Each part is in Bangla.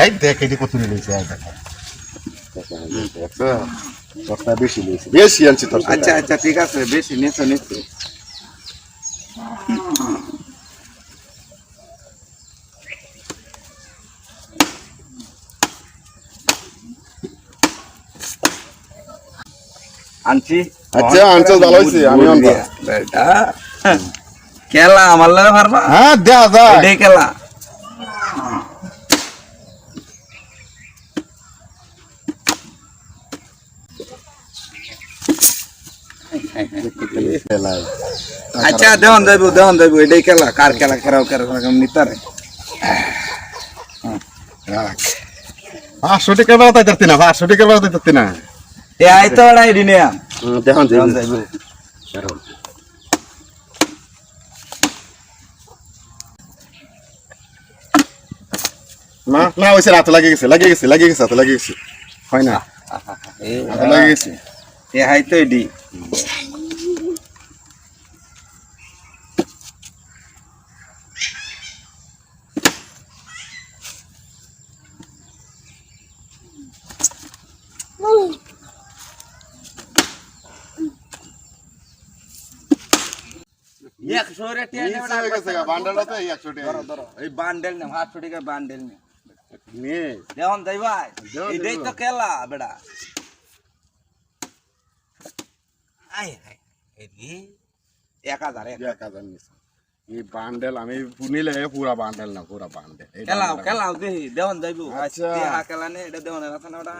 এই দেখ এটি কত নিয়েছে এই দেখ। দেখছ তোরটা বেশি নিয়েছে বেশি আনছি তোর আচ্ছা আচ্ছা ঠিক আছে বেশি নিচ্ছ নিচ্ছ। আনছি। আচ্ছা, আনছো, ভালো হইছে, আমি আনব। বেটা খেলা আমার লাগে পারবা? হ্যাঁ খেলা আচ্ছা দেওয়ান যাইব দেওয়ান যাইব। এটাই খেলা। কার খেলা খেরাও খেরা নিতারে পাঁচশো টাকা পারতি না পাঁচশো টাকা বেড়াতে পারতি না। এ আই তো দেখুন যাইব। না না ওইসে রাতে লাগিয়ে গেছে লাগিয়ে গেছে লাগিয়ে গেছে হয় না। লাগিয়ে গেছে। এ হাই তো এডি একশো রে টিয়া নিচে হয়ে গেছে গা, বান্ডেলটা তো এই একশো টাকা। ধরো ধরো এই বান্ডেল নে আটশো টাকা বান্ডেল নে নে। দেওয়ান যাই ভাই দেওয়ান এটাই যাইব। তো খেলা বেটা আই হাই এডি এক হাজার এক এক হাজার নিচে। এই বান্ডেল আমি নিলে পুরা বান্ডেল না পুরা বান্ডেল এই খেলাও বান্ডেল। খেলাও দেখি দেওয়ান যাইব আচ্ছা। দেহা খেলা নে এটা দেওয়ানের আছে না ওটা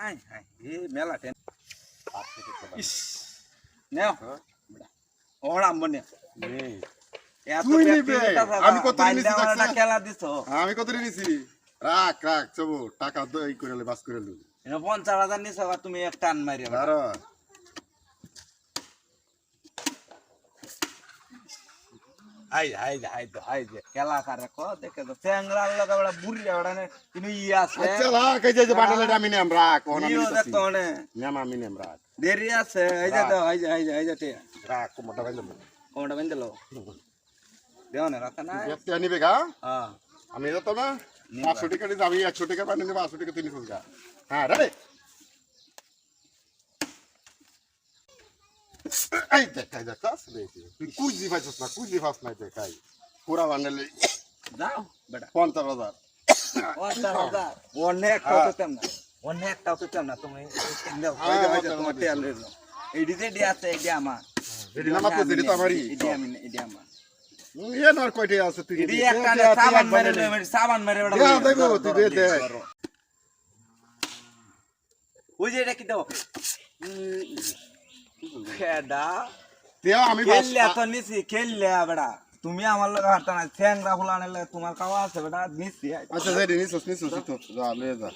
হাই হাই এ মেলা টেন ইস নেও। ওরা আম্বনে নে। আমি কত দেখছ? খেলা দিছ। আমি কত নিয়েছি রাখ রাখ চবো টাকা দই করে বাস করে লু। পঞ্চাশ হাজার নিছ তুমি এক টান মারি হাই হাই হাই হাই যে খেলা কারে ক? দেখে তো চ্যাংরার লগা বড় বুড়ি বড় নে কিন্তু ই আছে। আচ্ছা রাখ যে যে আমি নেম রাখ ওখানে আমি নিতেছি। মানে নেম আমি নেম রাখ। দেরি আছে এই যে দাও এই যে এই যে এই যে টিয়া রাখ কোমরটা বাইন্ধে লু কোমটা বেঁধে লো। দেও না রাখা না ব্যক্তি নিবে গা? হ্যাঁ। আমি যেত না নিবা। পাঁচশো টাকা দিতে আমি টাকা বানিয়ে দেবো পাঁচশো টাকা তিনশো টাকা হ্যাঁ রে এই দেখাই দেখাস তুই কুইজি পাইছিস না কুইজি পাস নাই দেখাই পুরা বান্ডেলে যাও বেটা পঞ্চাশ হাজার পঞ্চাশ হাজার অনেকটাও তো তেম না অনেকটাও তো তেম না তুমি দাও এই যে, এই যে তোমার টিয়া লয়ে যাও এই যে ডি আছে যে আমার এটি না মাত্র যেটি তো আমারই এই যে আমি যে আমার এ নর কয়টি আছে তুই এডি একটা সাবান মেরে লই মেরে সাবান মেরে বেটা দেও, দেবো, তুই দে, দে। ওই যে এটা কি দাও খেডা দেও আমি খেললে তো নিছি খেললে বেটা তুমি আমার লগে হাঁটা না ঠ্যাংরা ফুলানে তোমার কাওয়া আছে বেটা নিছি। আচ্ছা যাই নিছিস নিছিস তো যা লয়ে যা।